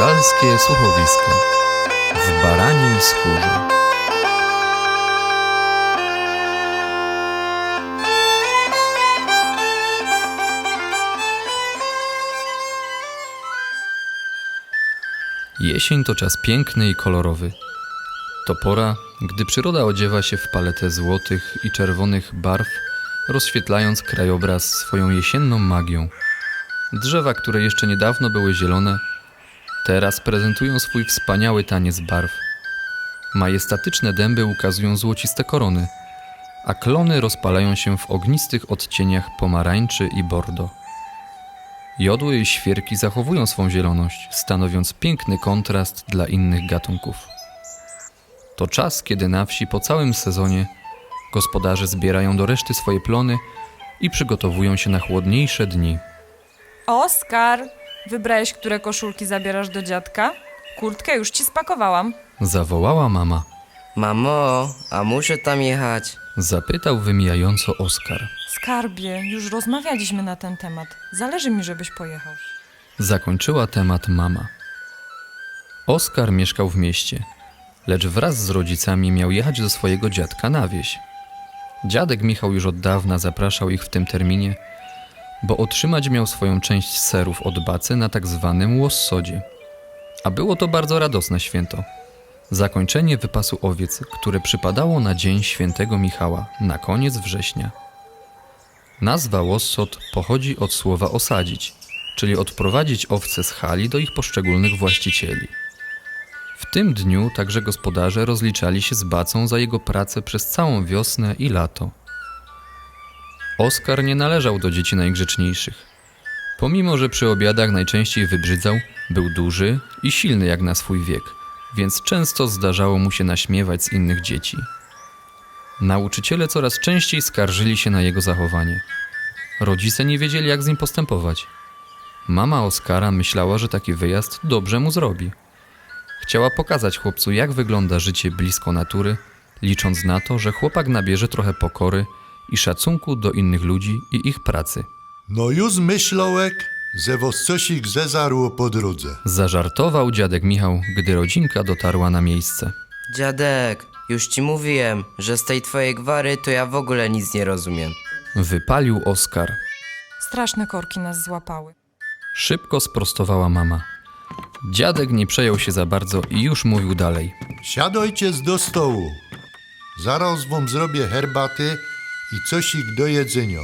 Góralskie słuchowisko w baraniej skórze. Jesień to czas piękny i kolorowy. To pora, gdy przyroda odziewa się w paletę złotych i czerwonych barw, rozświetlając krajobraz swoją jesienną magią. Drzewa, które jeszcze niedawno były zielone, teraz prezentują swój wspaniały taniec barw. Majestatyczne dęby ukazują złociste korony, a klony rozpalają się w ognistych odcieniach pomarańczy i bordo. Jodły i świerki zachowują swą zieloność, stanowiąc piękny kontrast dla innych gatunków. To czas, kiedy na wsi po całym sezonie gospodarze zbierają do reszty swoje plony i przygotowują się na chłodniejsze dni. Oskar, wybrałeś, które koszulki zabierasz do dziadka? Kurtkę już ci spakowałam. Zawołała mama. Mamo, a muszę tam jechać. Zapytał wymijająco Oskar. Skarbie, już rozmawialiśmy na ten temat. Zależy mi, żebyś pojechał. Zakończyła temat mama. Oskar mieszkał w mieście, lecz wraz z rodzicami miał jechać do swojego dziadka na wieś. Dziadek Michał już od dawna zapraszał ich w tym terminie, bo otrzymać miał swoją część serów od bacy na tak zwanym łossodzie. A było to bardzo radosne święto. Zakończenie wypasu owiec, które przypadało na dzień świętego Michała, na koniec września. Nazwa łossot pochodzi od słowa osadzić, czyli odprowadzić owce z hali do ich poszczególnych właścicieli. W tym dniu także gospodarze rozliczali się z bacą za jego pracę przez całą wiosnę i lato. Oskar nie należał do dzieci najgrzeczniejszych. Pomimo, że przy obiadach najczęściej wybrzydzał, był duży i silny jak na swój wiek, więc często zdarzało mu się naśmiewać z innych dzieci. Nauczyciele coraz częściej skarżyli się na jego zachowanie. Rodzice nie wiedzieli, jak z nim postępować. Mama Oskara myślała, że taki wyjazd dobrze mu zrobi. Chciała pokazać chłopcu, jak wygląda życie blisko natury, licząc na to, że chłopak nabierze trochę pokory i szacunku do innych ludzi i ich pracy. No już myślołek, że was cosik zezarło po drodze. Zażartował dziadek Michał, gdy rodzinka dotarła na miejsce. Dziadek, już ci mówiłem, że z tej twojej gwary to ja w ogóle nic nie rozumiem. Wypalił Oskar. Straszne korki nas złapały. Szybko sprostowała mama. Dziadek nie przejął się za bardzo i już mówił dalej. Siadajcie do stołu. Zaraz wam zrobię herbaty i cosik do jedzenia.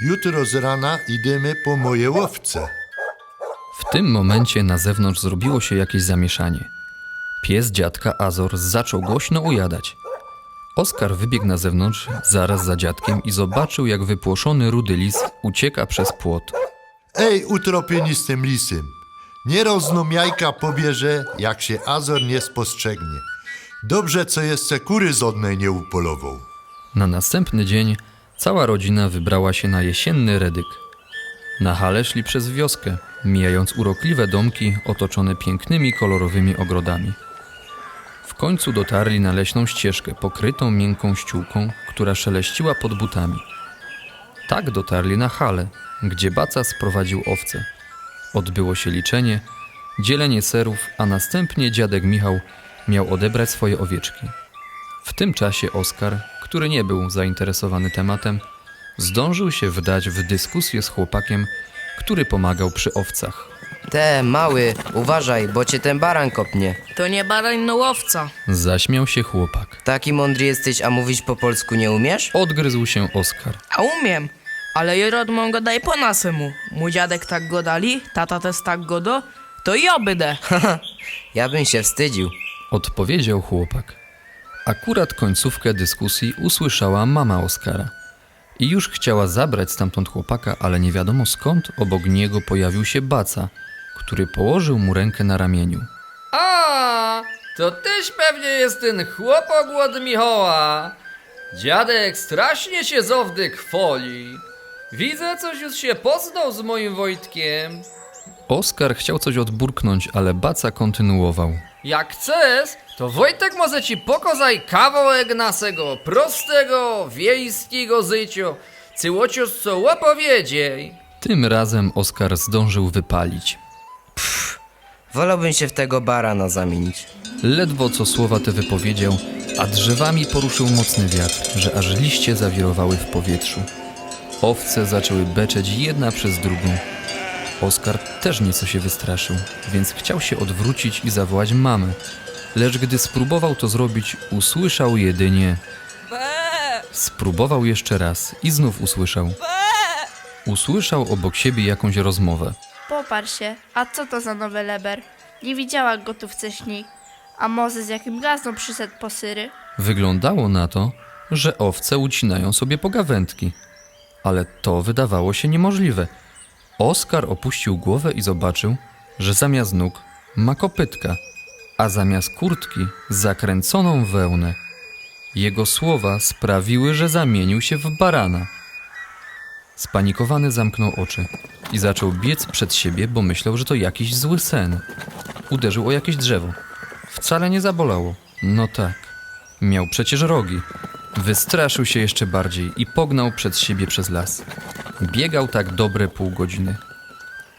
Jutro z rana idziemy po moje łowce. W tym momencie na zewnątrz zrobiło się jakieś zamieszanie. Pies dziadka Azor zaczął głośno ujadać. Oskar wybiegł na zewnątrz zaraz za dziadkiem i zobaczył, jak wypłoszony rudy lis ucieka przez płot. Ej, utropieni z tym lisem. Nie roznom jajka pobierze, jak się Azor nie spostrzegnie. Dobrze, co jeszcze kury z odnej nie upolował. Na następny dzień cała rodzina wybrała się na jesienny redyk. Na hale szli przez wioskę, mijając urokliwe domki otoczone pięknymi kolorowymi ogrodami. W końcu dotarli na leśną ścieżkę pokrytą miękką ściółką, która szeleściła pod butami. Tak dotarli na halę, gdzie baca sprowadził owce. Odbyło się liczenie, dzielenie serów, a następnie dziadek Michał miał odebrać swoje owieczki. W tym czasie Oskar, który nie był zainteresowany tematem, zdążył się wdać w dyskusję z chłopakiem, który pomagał przy owcach. Te, mały, uważaj, bo cię ten baran kopnie. To nie barań, no łowca. Zaśmiał się chłopak. Taki mądry jesteś, a mówić po polsku nie umiesz? Odgryzł się Oskar. A umiem. Ale jerod mą go daj po nasemu. Mój dziadek tak go dali, tata też tak go do, to i obydę. Ja bym się wstydził. Odpowiedział chłopak. Akurat końcówkę dyskusji usłyszała mama Oskara. I już chciała zabrać stamtąd chłopaka, ale nie wiadomo skąd obok niego pojawił się baca, który położył mu rękę na ramieniu. A, to tyś pewnie jest ten chłopok od Michała. Dziadek strasznie się zowdy chwoli. Widzę, coś już się poznał z moim Wojtkiem. Oskar chciał coś odburknąć, ale baca kontynuował. Jak chcesz, to Wojtek może ci pokazać kawałek naszego prostego, wiejskiego życia. Cyłociuż co opowiedziej. Tym razem Oskar zdążył wypalić. Wolałbym się w tego barana zamienić. Ledwo co słowa te wypowiedział, a drzewami poruszył mocny wiatr, że aż liście zawirowały w powietrzu. Owce zaczęły beczeć jedna przez drugą. Oskar też nieco się wystraszył, więc chciał się odwrócić i zawołać mamę. Lecz gdy spróbował to zrobić, usłyszał jedynie. Spróbował jeszcze raz i znów usłyszał. Usłyszał obok siebie jakąś rozmowę. Popatrz się, a co to za nowy leber? Nie widziała go tu wcześniej. A może z jakim gazdą przyszedł po syry? Wyglądało na to, że owce ucinają sobie pogawędki. Ale to wydawało się niemożliwe. Oskar opuścił głowę i zobaczył, że zamiast nóg ma kopytka, a zamiast kurtki zakręconą wełnę. Jego słowa sprawiły, że zamienił się w barana. Spanikowany zamknął oczy i zaczął biec przed siebie, bo myślał, że to jakiś zły sen. Uderzył o jakieś drzewo. Wcale nie zabolało. No tak. Miał przecież rogi. Wystraszył się jeszcze bardziej i pognał przed siebie przez las. Biegał tak dobre pół godziny.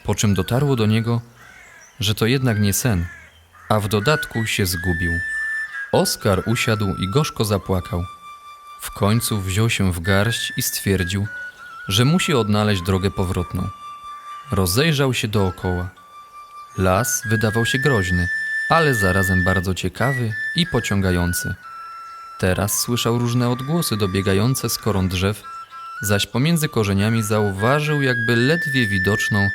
Po czym dotarło do niego, że to jednak nie sen, a w dodatku się zgubił. Oskar usiadł i gorzko zapłakał. W końcu wziął się w garść i stwierdził, że musi odnaleźć drogę powrotną. Rozejrzał się dookoła. Las wydawał się groźny, ale zarazem bardzo ciekawy i pociągający. Teraz słyszał różne odgłosy dobiegające z koron drzew, zaś pomiędzy korzeniami zauważył jakby ledwie widoczną,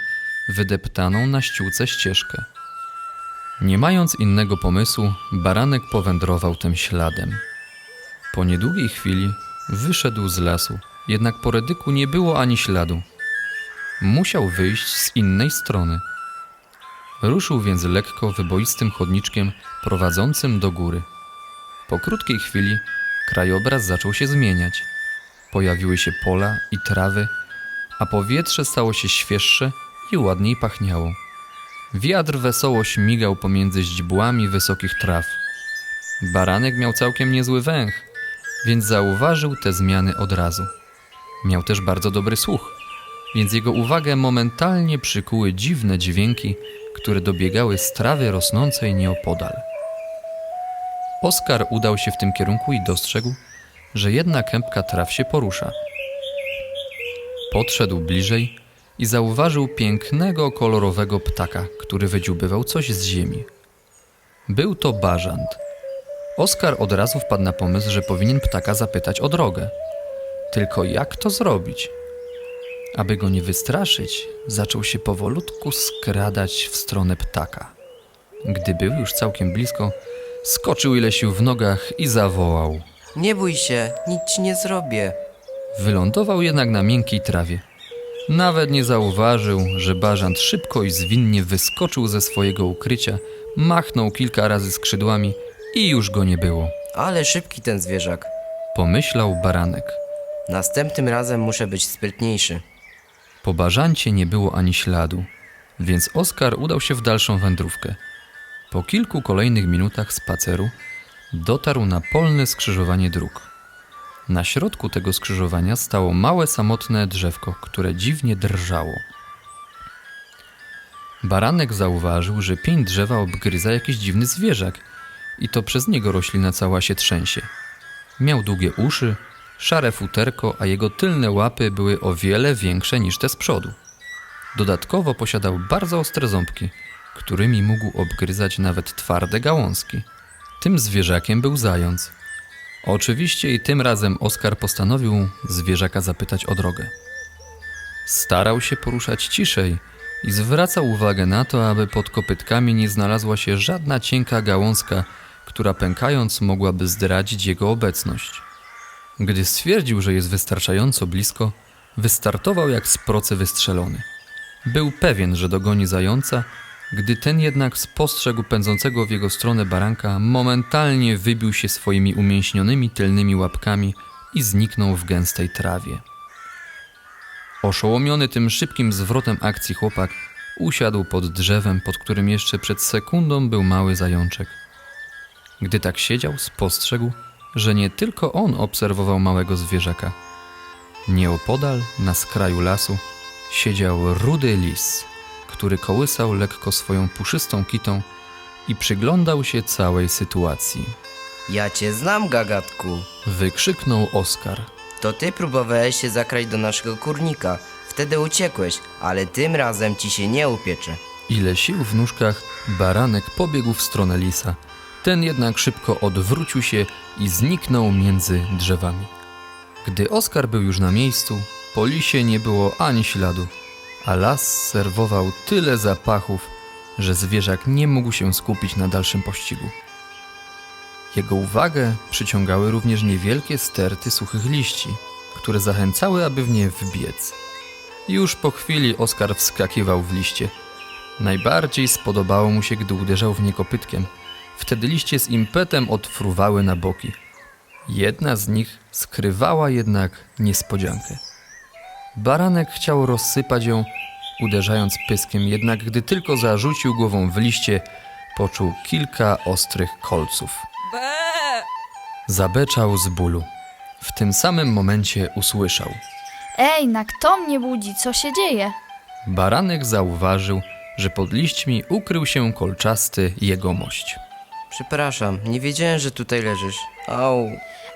wydeptaną na ściółce ścieżkę. Nie mając innego pomysłu, baranek powędrował tym śladem. Po niedługiej chwili wyszedł z lasu, jednak po redyku nie było ani śladu. Musiał wyjść z innej strony. Ruszył więc lekko wyboistym chodniczkiem prowadzącym do góry. Po krótkiej chwili krajobraz zaczął się zmieniać. Pojawiły się pola i trawy, a powietrze stało się świeższe i ładniej pachniało. Wiatr wesoło śmigał pomiędzy źdźbłami wysokich traw. Baranek miał całkiem niezły węch, więc zauważył te zmiany od razu. Miał też bardzo dobry słuch, więc jego uwagę momentalnie przykuły dziwne dźwięki, które dobiegały z trawy rosnącej nieopodal. Oskar udał się w tym kierunku i dostrzegł, że jedna kępka traw się porusza. Podszedł bliżej i zauważył pięknego, kolorowego ptaka, który wydziubywał coś z ziemi. Był to bażant. Oskar od razu wpadł na pomysł, że powinien ptaka zapytać o drogę. Tylko jak to zrobić? Aby go nie wystraszyć, zaczął się powolutku skradać w stronę ptaka. Gdy był już całkiem blisko, skoczył ile sił w nogach i zawołał. Nie bój się, nic ci nie zrobię. Wylądował jednak na miękkiej trawie. Nawet nie zauważył, że bażant szybko i zwinnie wyskoczył ze swojego ukrycia, machnął kilka razy skrzydłami i już go nie było. Ale szybki ten zwierzak. Pomyślał baranek. Następnym razem muszę być sprytniejszy. Po bażancie nie było ani śladu, więc Oskar udał się w dalszą wędrówkę. Po kilku kolejnych minutach spaceru dotarł na polne skrzyżowanie dróg. Na środku tego skrzyżowania stało małe samotne drzewko, które dziwnie drżało. Baranek zauważył, że pień drzewa obgryza jakiś dziwny zwierzak i to przez niego roślina cała się trzęsie. Miał długie uszy, szare futerko, a jego tylne łapy były o wiele większe niż te z przodu. Dodatkowo posiadał bardzo ostre ząbki, którymi mógł obgryzać nawet twarde gałązki. Tym zwierzakiem był zając. Oczywiście i tym razem Oskar postanowił zwierzaka zapytać o drogę. Starał się poruszać ciszej i zwracał uwagę na to, aby pod kopytkami nie znalazła się żadna cienka gałązka, która pękając mogłaby zdradzić jego obecność. Gdy stwierdził, że jest wystarczająco blisko, wystartował jak z procy wystrzelony. Był pewien, że dogoni zająca, gdy ten jednak spostrzegł pędzącego w jego stronę baranka, momentalnie wybił się swoimi umięśnionymi tylnymi łapkami i zniknął w gęstej trawie. Oszołomiony tym szybkim zwrotem akcji chłopak usiadł pod drzewem, pod którym jeszcze przed sekundą był mały zajączek. Gdy tak siedział, spostrzegł, że nie tylko on obserwował małego zwierzaka. Nieopodal, na skraju lasu, siedział rudy lis, który kołysał lekko swoją puszystą kitą i przyglądał się całej sytuacji. Ja cię znam, gagatku. Wykrzyknął Oskar. To ty próbowałeś się zakraść do naszego kurnika. Wtedy uciekłeś, ale tym razem ci się nie upiecze. Ile sił w nóżkach, baranek pobiegł w stronę lisa. Ten jednak szybko odwrócił się i zniknął między drzewami. Gdy Oskar był już na miejscu, po lisie nie było ani śladu, a las serwował tyle zapachów, że zwierzak nie mógł się skupić na dalszym pościgu. Jego uwagę przyciągały również niewielkie sterty suchych liści, które zachęcały, aby w nie wbiec. Już po chwili Oskar wskakiwał w liście. Najbardziej spodobało mu się, gdy uderzał w nie kopytkiem. Wtedy liście z impetem odfruwały na boki. Jedna z nich skrywała jednak niespodziankę. Baranek chciał rozsypać ją, uderzając pyskiem, jednak gdy tylko zarzucił głową w liście, poczuł kilka ostrych kolców. Be! Zabeczał z bólu. W tym samym momencie usłyszał. Ej, na kto mnie budzi? Co się dzieje? Baranek zauważył, że pod liśćmi ukrył się kolczasty jegomość. Przepraszam, nie wiedziałem, że tutaj leżysz. Au.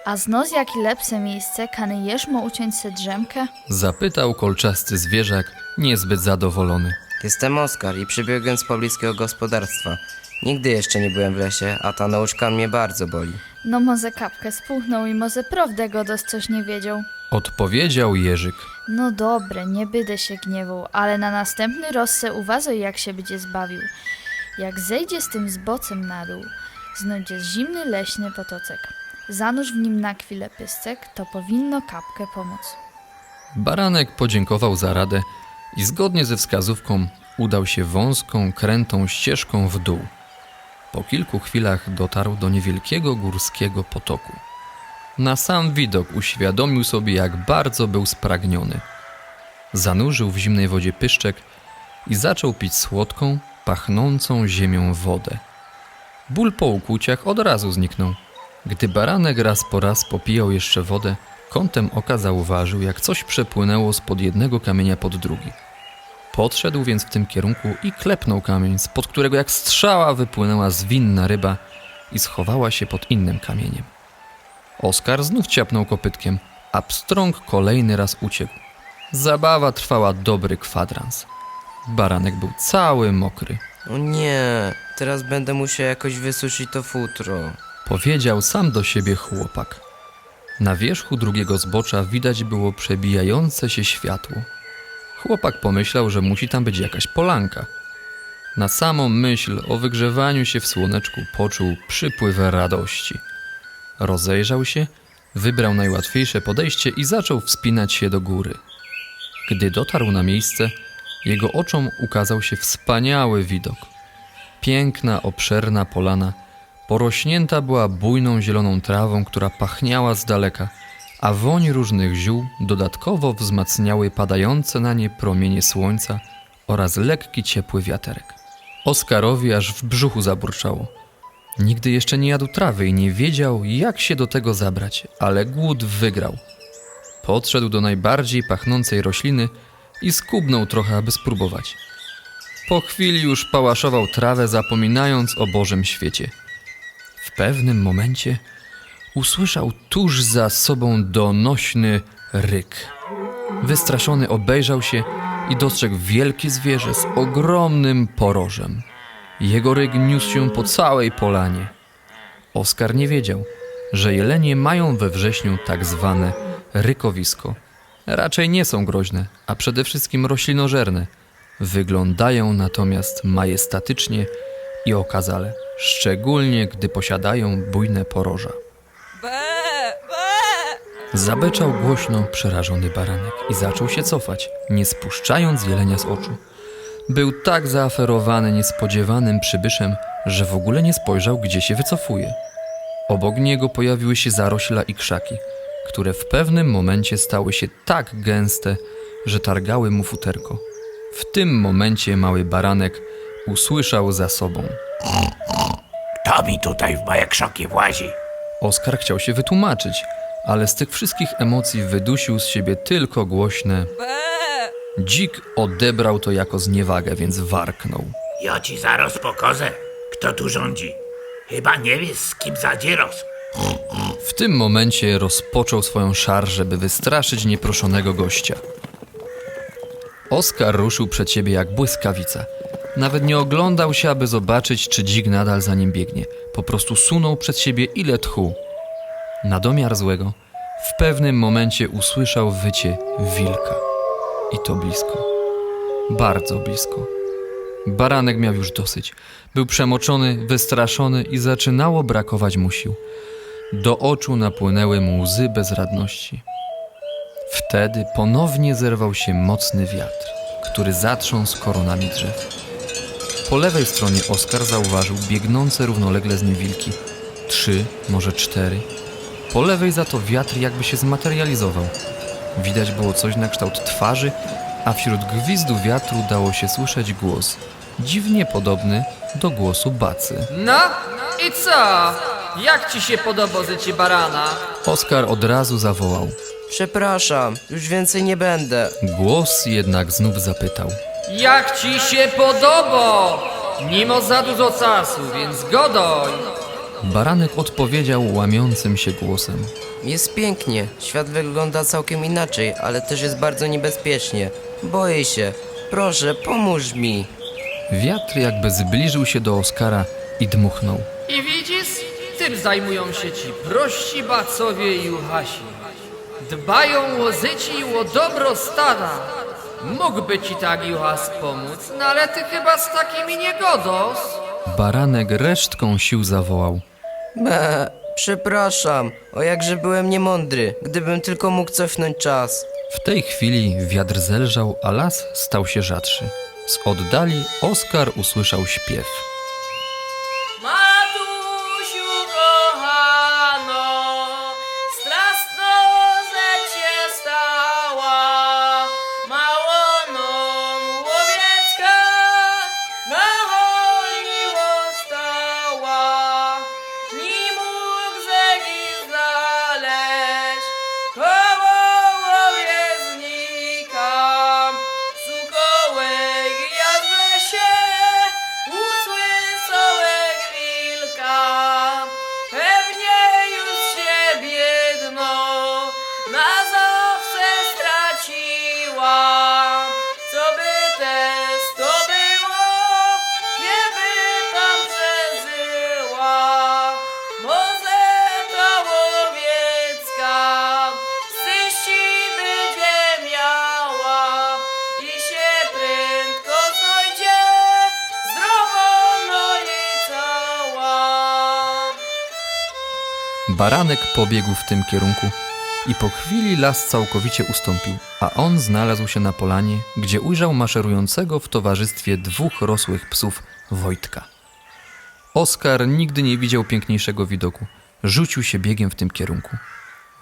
A znoz jaki lepsze miejsce, kany jeszmo uciąć se drzemkę? Zapytał kolczasty zwierzak, niezbyt zadowolony. Jestem Oskar i przybiegłem z pobliskiego gospodarstwa. Nigdy jeszcze nie byłem w lesie, a ta nauczka mnie bardzo boli. No może kapkę spuchnął i może prawdę go dos coś nie wiedział. Odpowiedział Jerzyk. No dobre, nie będę się gniewał, ale na następny roz se uważaj jak się będzie zbawił. Jak zejdzie z tym zbocem na dół, znajdzie zimny leśny potocek. Zanurz w nim na chwilę pyscek, to powinno kapkę pomóc. Baranek podziękował za radę i zgodnie ze wskazówką udał się wąską, krętą ścieżką w dół. Po kilku chwilach dotarł do niewielkiego górskiego potoku. Na sam widok uświadomił sobie, jak bardzo był spragniony. Zanurzył w zimnej wodzie pyszczek i zaczął pić słodką, pachnącą ziemią wodę. Ból po ukłuciach od razu zniknął. Gdy baranek raz po raz popijał jeszcze wodę, kątem oka zauważył, jak coś przepłynęło spod jednego kamienia pod drugi. Podszedł więc w tym kierunku i klepnął kamień, spod którego jak strzała wypłynęła zwinna ryba i schowała się pod innym kamieniem. Oskar znów ciapnął kopytkiem, a pstrąg kolejny raz uciekł. Zabawa trwała dobry kwadrans. Baranek był cały mokry. O nie, teraz będę musiał jakoś wysuszyć to futro. Powiedział sam do siebie chłopak. Na wierzchu drugiego zbocza widać było przebijające się światło. Chłopak pomyślał, że musi tam być jakaś polanka. Na samą myśl o wygrzewaniu się w słoneczku poczuł przypływ radości. Rozejrzał się, wybrał najłatwiejsze podejście i zaczął wspinać się do góry. Gdy dotarł na miejsce, jego oczom ukazał się wspaniały widok. Piękna, obszerna polana porośnięta była bujną zieloną trawą, która pachniała z daleka, a woń różnych ziół dodatkowo wzmacniały padające na nie promienie słońca oraz lekki ciepły wiaterek. Oskarowi aż w brzuchu zaburczało. Nigdy jeszcze nie jadł trawy i nie wiedział, jak się do tego zabrać, ale głód wygrał. Podszedł do najbardziej pachnącej rośliny i skubnął trochę, aby spróbować. Po chwili już pałaszował trawę, zapominając o Bożym świecie. Pewnym momencie usłyszał tuż za sobą donośny ryk. Wystraszony obejrzał się i dostrzegł wielkie zwierzę z ogromnym porożem. Jego ryk niósł się po całej polanie. Oskar nie wiedział, że jelenie mają we wrześniu tak zwane rykowisko. Raczej nie są groźne, a przede wszystkim roślinożerne. Wyglądają natomiast majestatycznie i okazale, szczególnie gdy posiadają bujne poroża. Be! Be! Zabeczał głośno przerażony baranek i zaczął się cofać, nie spuszczając jelenia z oczu. Był tak zaaferowany niespodziewanym przybyszem, że w ogóle nie spojrzał, gdzie się wycofuje. Obok niego pojawiły się zarośla i krzaki, które w pewnym momencie stały się tak gęste, że targały mu futerko. W tym momencie mały baranek usłyszał za sobą. Kto mi tutaj w moje krzoki włazi? Oskar chciał się wytłumaczyć, ale z tych wszystkich emocji wydusił z siebie tylko głośne! Dzik odebrał to jako zniewagę, więc warknął. Ja ci zaraz pokażę, kto tu rządzi. Chyba nie wiesz, z kim zadzieros. W tym momencie rozpoczął swoją szarżę, by wystraszyć nieproszonego gościa. Oskar ruszył przed siebie jak błyskawica. Nawet nie oglądał się, aby zobaczyć, czy dzik nadal za nim biegnie. Po prostu sunął przed siebie ile tchu. Na domiar złego, w pewnym momencie usłyszał wycie wilka. I to blisko. Bardzo blisko. Baranek miał już dosyć. Był przemoczony, wystraszony i zaczynało brakować mu sił. Do oczu napłynęły mu łzy bezradności. Wtedy ponownie zerwał się mocny wiatr, który zatrząsł koronami drzew. Po lewej stronie Oskar zauważył biegnące równolegle z nim wilki. Trzy, może cztery. Po lewej za to wiatr jakby się zmaterializował. Widać było coś na kształt twarzy, a wśród gwizdu wiatru dało się słyszeć głos, dziwnie podobny do głosu bacy. No i co? Jak ci się podoba życie barana? Oskar od razu zawołał. Przepraszam, już więcej nie będę. Głos jednak znów zapytał. Jak ci się podoba? Ma za dużo czasu, więc godoj. Baranek odpowiedział łamiącym się głosem. Jest pięknie, świat wygląda całkiem inaczej, ale też jest bardzo niebezpiecznie. Boję się. Proszę, pomóż mi. Wiatr jakby zbliżył się do Oskara i dmuchnął. I widzisz, tym zajmują się ci prości bacowie i uchasi. Dbają o życie i o dobro stada. Mógłby ci tak Juhas pomóc, no ale ty chyba z takimi nie godos. Baranek resztką sił zawołał. Be, przepraszam, o jakże byłem niemądry, gdybym tylko mógł cofnąć czas. W tej chwili wiatr zelżał, a las stał się rzadszy. Z oddali Oskar usłyszał śpiew. Baranek pobiegł w tym kierunku i po chwili las całkowicie ustąpił, a on znalazł się na polanie, gdzie ujrzał maszerującego w towarzystwie dwóch rosłych psów Wojtka. Oskar nigdy nie widział piękniejszego widoku. Rzucił się biegiem w tym kierunku.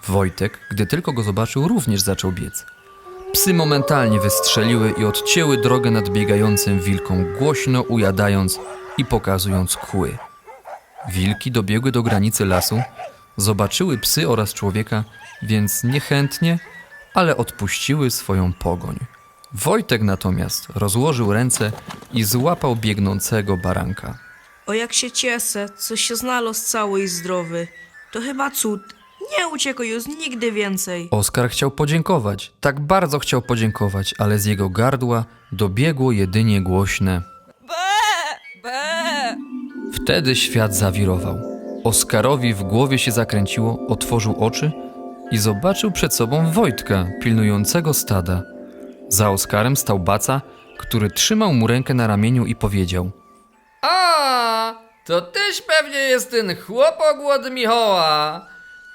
Wojtek, gdy tylko go zobaczył, również zaczął biec. Psy momentalnie wystrzeliły i odcięły drogę nadbiegającym wilkom, głośno ujadając i pokazując kły. Wilki dobiegły do granicy lasu, zobaczyły psy oraz człowieka, więc niechętnie, ale odpuściły swoją pogoń. Wojtek natomiast rozłożył ręce i złapał biegnącego baranka. O jak się cieszę, co się znalazł cały i zdrowy. To chyba cud. Nie uciekł już nigdy więcej. Oskar chciał podziękować, tak bardzo chciał podziękować, ale z jego gardła dobiegło jedynie głośne. Wtedy świat zawirował. Oskarowi w głowie się zakręciło, otworzył oczy i zobaczył przed sobą Wojtka, pilnującego stada. Za Oskarem stał Baca, który trzymał mu rękę na ramieniu i powiedział: A, to tyś pewnie jest ten chłopok od Michoła.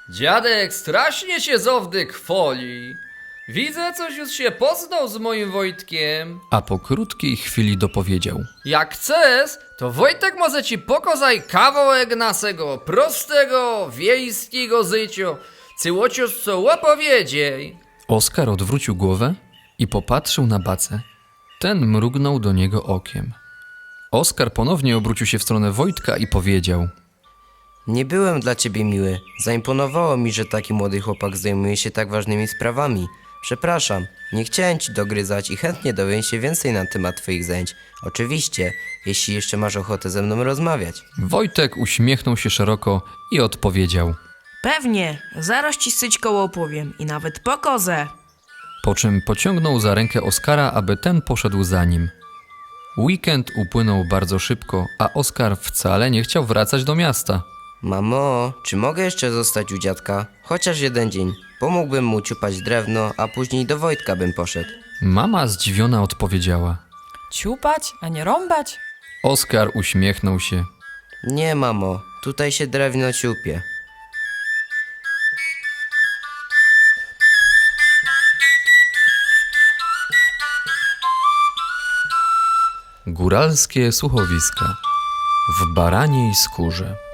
Dziadek strasznie się zowdy kwoli. Widzę, coś już się poznał z moim Wojtkiem. A po krótkiej chwili dopowiedział: Jak chcesz, to Wojtek może ci pokazać kawałek naszego prostego, wiejskiego życia. Cyłociuż co opowiedziej. Oskar odwrócił głowę i popatrzył na Bacę. Ten mrugnął do niego okiem. Oskar ponownie obrócił się w stronę Wojtka i powiedział: Nie byłem dla ciebie miły. Zaimponowało mi, że taki młody chłopak zajmuje się tak ważnymi sprawami. Przepraszam, nie chciałem ci dogryzać i chętnie dowiem się więcej na temat twoich zajęć. Oczywiście, jeśli jeszcze masz ochotę ze mną rozmawiać. Wojtek uśmiechnął się szeroko i odpowiedział. Pewnie, zaraz ci syćko opowiem i nawet po kozę. Po czym pociągnął za rękę Oskara, aby ten poszedł za nim. Weekend upłynął bardzo szybko, a Oskar wcale nie chciał wracać do miasta. Mamo, czy mogę jeszcze zostać u dziadka? Chociaż jeden dzień. Pomógłbym mu ciupać drewno, a później do Wojtka bym poszedł. Mama zdziwiona odpowiedziała. Ciupać, a nie rąbać? Oskar uśmiechnął się. Nie, mamo, tutaj się drewno ciupie. Góralskie słuchowiska w baraniej skórze.